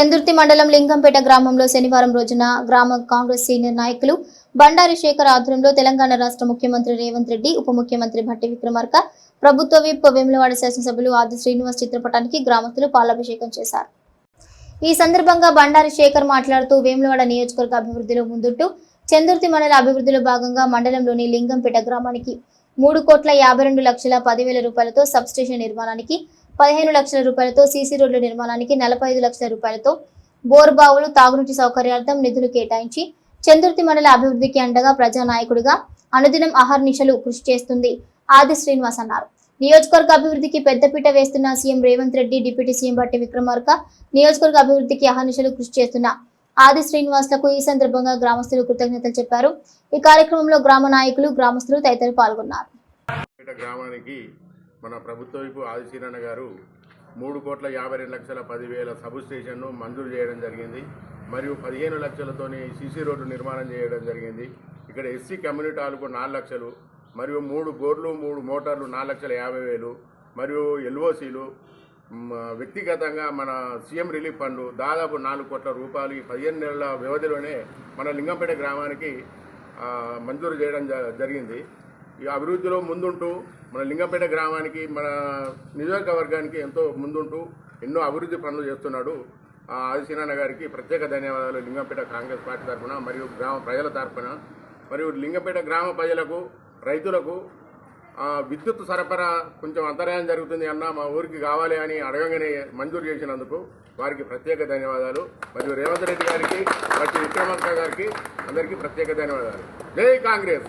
చందుర్తి మండలం లింగంపేట గ్రామంలో శనివారం రోజున గ్రామ కాంగ్రెస్ సీనియర్ నాయకులు బండారి శేఖర్ ఆధ్వర్యంలో తెలంగాణ రాష్ట్ర ముఖ్యమంత్రి రేవంత్ రెడ్డి ఉప ముఖ్యమంత్రి భట్టి విక్రమార్క ప్రభుత్వ విప్ వేములవాడ శాసనసభ్యులు ఆది శ్రీనివాస్ చిత్రపటానికి గ్రామస్తులు పాలాభిషేకం చేశారు. ఈ సందర్భంగా బండారి శేఖర్ మాట్లాడుతూ వేములవాడ నియోజకవర్గ అభివృద్ధిలో ముందుంటూ చందుర్తి మండల అభివృద్ధిలో భాగంగా మండలంలోని లింగంపేట గ్రామానికి మూడు కోట్ల యాభై రెండు లక్షల పదివేల రూపాయలతో సబ్ స్టేషన్ నిర్మాణానికి పదిహేను లక్షల రూపాయలతో సీసీ రోడ్ల నిర్మాణానికి నలభై ఐదు లక్షల రూపాయలతో బోర్ బావులు తాగునీటి సౌకర్యార్థం నిధులు కేటాయించి చంద్రుతి మండల అభివృద్ధికి అండగా ప్రజానాయకుడిగా అనుదినం అహర్నిశలు కృషి చేస్తుంది ఆది శ్రీనివాస్ అన్నారు. నియోజకవర్గ అభివృద్ధికి పెద్దపీట వేస్తున్న CM Revanth Reddy deputy CM Bhatti Vikramarka నియోజకవర్గ అభివృద్ధికి అహర్నిశలు కృషి చేస్తున్న ఆది శ్రీనివాస్లకు ఈ సందర్భంగా గ్రామస్తులు కృతజ్ఞతలు చెప్పారు. ఈ కార్యక్రమంలో గ్రామ నాయకులు గ్రామస్తులు తదితరులు పాల్గొన్నారు. గ్రామానికి మన ప్రభుత్వ వైపు ఆదిశీరణ గారు మూడు కోట్ల యాభై రెండు లక్షల పదివేల సబ్ స్టేషన్ను మంజూరు చేయడం జరిగింది. మరియు పదిహేను లక్షలతోని సీసీ రోడ్డు నిర్మాణం చేయడం జరిగింది. ఇక్కడ ఎస్సీ కమ్యూనిటీ హాల్కు నాలుగు లక్షలు మరియు మూడు బోర్లు మూడు మోటార్లు నాలుగు లక్షల యాభై వేలు మరియు ఎల్ఓసీలు వ్యక్తిగతంగా మన సీఎం రిలీఫ్ ఫండ్ దాదాపు నాలుగు కోట్ల రూపాయలు ఈ పదిహేను నెలల వ్యవధిలోనే మన లింగంపేట గ్రామానికి మంజూరు చేయడం జ- జరిగింది. ఈ అభివృద్ధిలో ముందుంటూ మన లింగంపేట గ్రామానికి మన నియోజకవర్గానికి ఎంతో ముందుంటూ ఎన్నో అభివృద్ధి పనులు చేస్తున్నాడు. ఆదిశీనాన్న గారికి ప్రత్యేక ధన్యవాదాలు. లింగంపేట కాంగ్రెస్ పార్టీ తరఫున మరియు గ్రామ ప్రజల తరఫున. మరియు లింగంపేట గ్రామ ప్రజలకు రైతులకు విద్యుత్ సరఫరా కొంచెం అంతరాయం జరుగుతుంది అన్న మా ఊరికి కావాలి అని అడగంగానే మంజూరు చేసినందుకు వారికి ప్రత్యేక ధన్యవాదాలు. మరియు రేవంత్ రెడ్డి గారికి మరియు విక్రమార్క గారికి అందరికీ ప్రత్యేక ధన్యవాదాలు. జై కాంగ్రెస్!